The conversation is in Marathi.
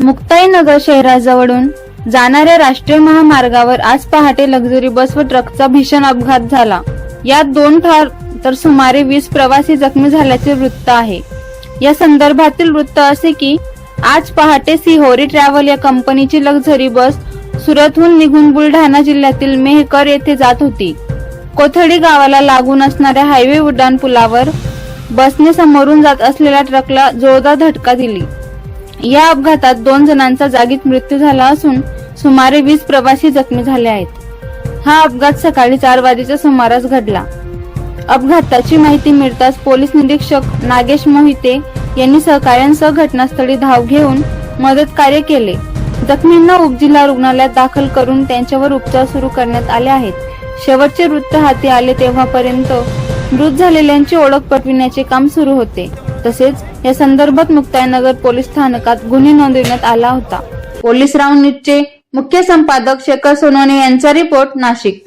मुक्ताईनगर शहराजवळून जाणाऱ्या राष्ट्रीय महामार्गावर आज पहाटे लक्झरी बस व ट्रकचा भीषण अपघात झाला. यात दोन ठार तर सुमारे वीस प्रवासी जखमी झाल्याचे वृत्त आहे. या संदर्भातील वृत्त असे की आज पहाटे सिहोरी ट्रॅव्हल या कंपनीची लक्झरी बस सुरतहून निघून बुलढाणा जिल्ह्यातील मेहकर येथे जात होती. कोथळी गावाला लागून असणाऱ्या हायवे उड्डाण पुलावर बसने समोरून जात असलेल्या ट्रकला जोरदार धडका दिली. या अपघातात दोन जणांचा जागीच मृत्यू झाला असून सुमारे वीस प्रवासी जखमी झाले आहेत. हा अपघात सकाळी चार वाजेच्या सुमारास घडला. अपघाताची माहिती मिळताच पोलीस निरीक्षक नागेश मोहिते यांनी सहकाऱ्यांसह घटनास्थळी धाव घेऊन मदत कार्य केले. जखमींना उपजिल्हा रुग्णालयात दाखल करून त्यांच्यावर उपचार सुरू करण्यात आले आहेत. शेवटचे वृत्त हाती आले तेव्हापर्यंत मृत झालेल्यांची ओळख पटविण्याचे काम सुरू होते. तसेच या संदर्भात मुक्ताईनगर पोलीस स्थानकात गुन्हे नोंदविण्यात आला होता. पोलीस राऊंड न्यूजचे मुख्य संपादक शेखर सोनवणे यांचा रिपोर्ट नाशिक.